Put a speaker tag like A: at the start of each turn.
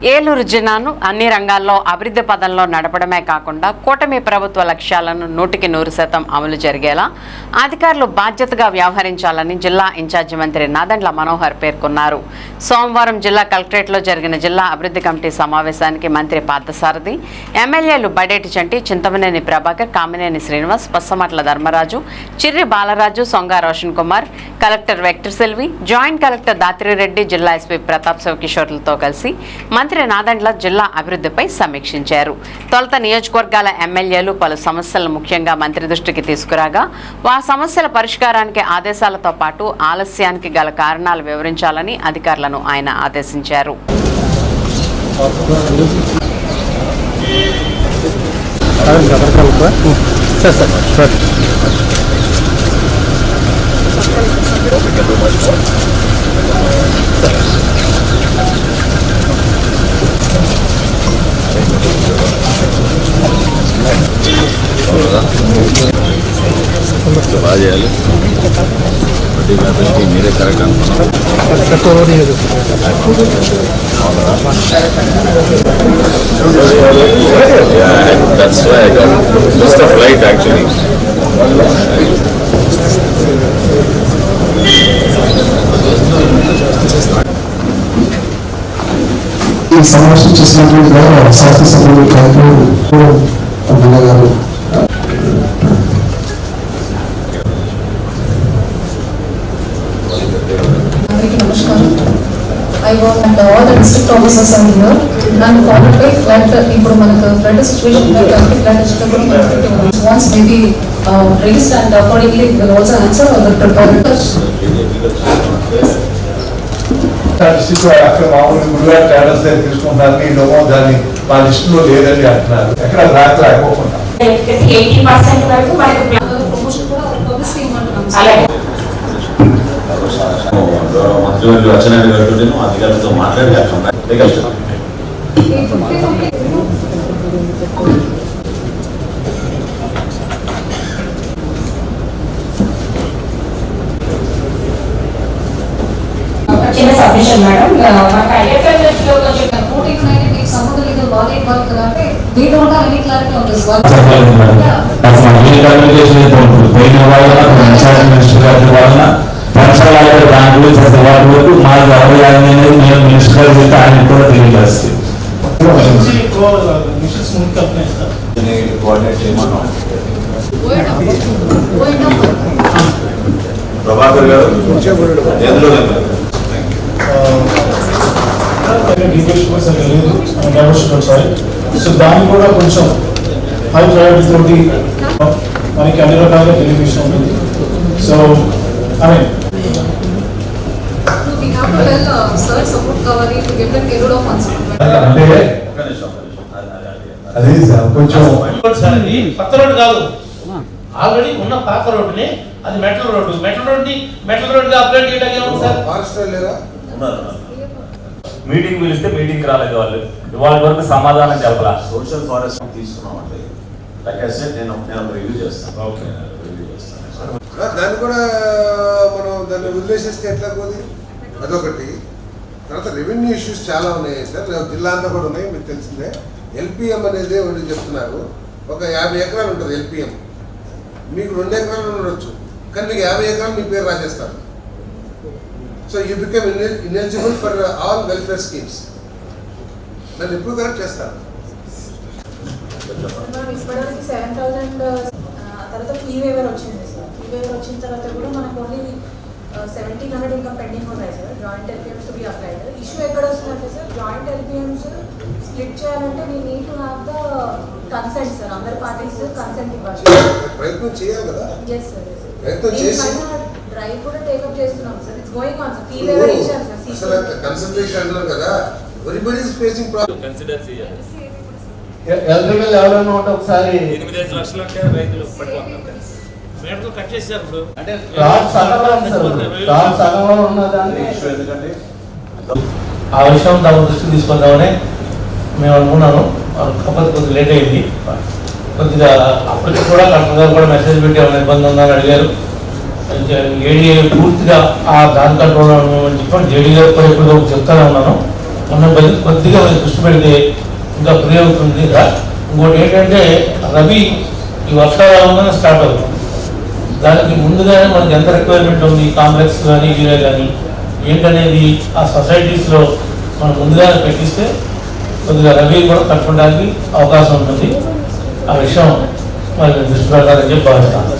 A: ఏలూరు జిల్లాను అన్ని రంగాల్లో అభివృద్ధి పదంలో నడపడమే కాకుండా కూటమి ప్రభుత్వ లక్ష్యాలను నూటికి నూరు శాతం అమలు జరిగేలా అధికారులు బాధ్యతగా వ్యవహరించాలని జిల్లా ఇన్ఛార్జి మంత్రి నాదండ్ల మనోహర్ పేర్కొన్నారు. సోమవారం జిల్లా కలెక్టరేట్లో జరిగిన జిల్లా అభివృద్ధి కమిటీ సమావేశానికి మంత్రి పార్థసారథి ఎమ్మెల్యేలు బడేటి చంటి చింతమనేని ప్రభాకర్ కామినేని శ్రీనివాస్ పచ్చమట్ల ధర్మరాజు చిర్రి బాలరాజు సొంగ రోషన్ కుమార్ కలెక్టర్ వెక్టర్ సెల్వి జాయింట్ కలెక్టర్ దాత్రిరెడ్డి జిల్లా ఎస్పీ ప్రతాప్ శివకిషోర్లతో కలిసి మంత్రి నాదండ్ల జిల్లా అభివృద్ధిపై సమీక్షించారు. తొలుత నియోజకవర్గాల ఎమ్మెల్యేలు పలు సమస్యలను ముఖ్యంగా మంత్రి దృష్టికి తీసుకురాగా ఆ సమస్యల పరిష్కారానికి ఆదేశాలతో పాటు ఆలస్యానికి గల కారణాలు వివరించాలని అధికారులను ఆయన ఆదేశించారు.
B: బాగా చేయాలి ప్రతి వ్యాపారికి మీరే కరెక్ట్ అనుకున్నాం Yeah, that's why I got missed the flight actually.
C: ఈ సమావేశం చేసినటువంటి శాసనసభ్యులు కాయకులు ఎమ్మెల్యే గారు
D: I want and all the district officers are here and followed by flood ఇప్పుడు మనకు ఫ్లడ్ సిచువేషన్ కాబట్టి ఫ్లడ్ వచ్చినప్పుడు once maybe raised and accordingly will also answer are the prepare
E: district వారు అక్కడ మామూలు గురుగారు టేడర్స్ దగ్గర తీసుకుంటారు వీళ్ళేమో దాన్ని మా లిస్టులో లేదని అంటున్నారు. ఎక్కడ అయిపోకుండా
F: ఎయిటీ పర్సెంట్ వరకు మనకు
D: ప్రమోషన్ కూడా పబ్లిసిటీ ఇవ్వమంటున్నాం
F: అలాగే
B: గౌరవ మంత్రివర్యులు అచ్చెన్నాయుడు గారితో అధికారులతో మాట్లాడి
F: చిన్న సబ్మిషన్ మేడం మాకు ఐఎఫ్ఎల్లో కొంచెం
D: ఫోర్టీన్ మీకు సంబంధం లేదు వాళ్ళే వర్క్ అంటే we don't have any clarity on
G: this communication వాళ్ళ మినిస్టర్ గారి వలన పంచాలయ బ్యాంకులు ప్రతి వాటి వరకు మా గవర్నమెంట్ అనేది మేము మినిస్టర్ గారు చెప్తే ఆయన కూడా తెలియజేస్తుంది
B: కోఆర్డినేట్ చేయమన్నాం ప్రభాకర్ గారు ఎందులో లేదు
H: సో దాన్ని కూడా కొంచెం హై ప్రయారిటీ తోటి మనకి అన్ని రకాలుగా బెనిఫిషన్ ఉంటుంది సో ఐ మీన్
B: అది- అది-
E: కొంచెం
I: సార్ ఇది కొత్త రోడ్డు కాదు. ఆల్రెడీ ఉన్న పాత రోడ్డుని అది మెటల్ రోడ్డు. మెటల్ రోడ్డుని మెటల్ రోడ్డుగా అప్గ్రేడ్ చేయడానికి ఏముంది సార్?
B: ఉన్నారు ఉన్నారు.
G: మీటింగ్ పిలిస్తే మీటింగ్ రాలేదు వాళ్ళు. ఇవాళ వరకు సమాధానం చెప్పలా.
B: సోషల్ ఫారెస్ట్ తీసుకున్నామండి. లైక్ ఐ సెడ్ నేను నేను రివ్యూ చేస్తాను. ఓకే రివ్యూ చేస్తాను.
J: దాన్ని కూడా మనం దాన్ని వదిలేసేస్తే ఎట్లా పోది అదొకటి. తర్వాత రెవెన్యూ ఇష్యూస్ చాలా ఉన్నాయి సార్. జిల్లా అంతా కూడా ఉన్నాయి మీకు తెలిసిందే. ఎల్పిఎం అనేది ఒకటి చెప్తున్నారు? ఒక యాభై ఎకరాలు ఉంటుంది ఎల్పిఎం. మీకు రెండు ఎకరాలు ఉండొచ్చు. కానీ మీకు యాభై ఎకరాలు మీ పేరు రాజేస్తారు. So you become ineligible for all welfare schemes నన్ను ఎప్పుడు కరెక్ట్ చేస్తారు?
K: తర్వాత ఫీ వేవర్ వచ్చింది సార్. ఫీ వేవర్ వచ్చిన తర్వాత కూడా మనకు ఓన్లీ సెవెంటీన్ హండ్రెడ్ ఇంకా పెండింగ్ ఉన్నాయి sir joint LPMs to be applied issue ఎక్కడ వస్తుందంటే సార్ జాయింట్ ఎల్పిఎమ్స్ స్ప్లిట్ చేయాలంటే మీ need to have the consent sir అందరి పార్టీస్ కన్సెంట్ ఇవ్వాలి.
J: ప్రయత్నం చేయాలి కదా?
K: ఎస్ సార్
J: ప్రయత్నం చేసి
K: డ్రైవ్ కూడా టేకప్ చేస్తున్నాం sir it's going on sir fee waiver ఇచ్చారు
J: అసలు
K: సార్
J: కన్సల్టేషన్ కదా. Everybody is facing problem
H: electrical ఎవరైనా ఉంటే ఒకసారి
I: కట్ చేశారు ఇప్పుడు.
H: అంటే
I: ఆ విషయం తమ దృష్టికి తీసుకుందామని మేము అనుకున్నాను. కాకపోతే కొద్దిగా లేట్ అయింది. కొద్దిగా అప్పటికి కూడా కలెక్టర్ గారు కూడా మెసేజ్ పెట్టి ఏమైనా ఇబ్బంది ఉందని అడిగారు. ఏడీ పూర్తిగా ఆ దాని కంట్రోల్ అని చెప్పి జేడీ గారు కూడా ఇప్పుడు చెప్తానే ఉన్నాను. మన బది- కొద్దిగా దృష్టి పెడితే ఇంకా ఫ్రీ అవుతుంది. ఇంకోటి ఏంటంటే రబీ ఈ వర్షాకాలంలోనే స్టార్ట్ అవుతుంది. దానికి ముందుగానే మనకి ఎంత రిక్వైర్మెంట్ ఉంది? కాంప్లెక్స్ కానీ యూరియా కానీ ఏంటనేది ఆ సొసైటీస్లో మనం ముందుగానే పెట్టిస్తే కొద్దిగా రవి కూడా కట్టుకోవడానికి అవకాశం ఉంటుంది. ఆ విషయం మరి దృష్టి పెట్టాలని చెప్పి భావిస్తాను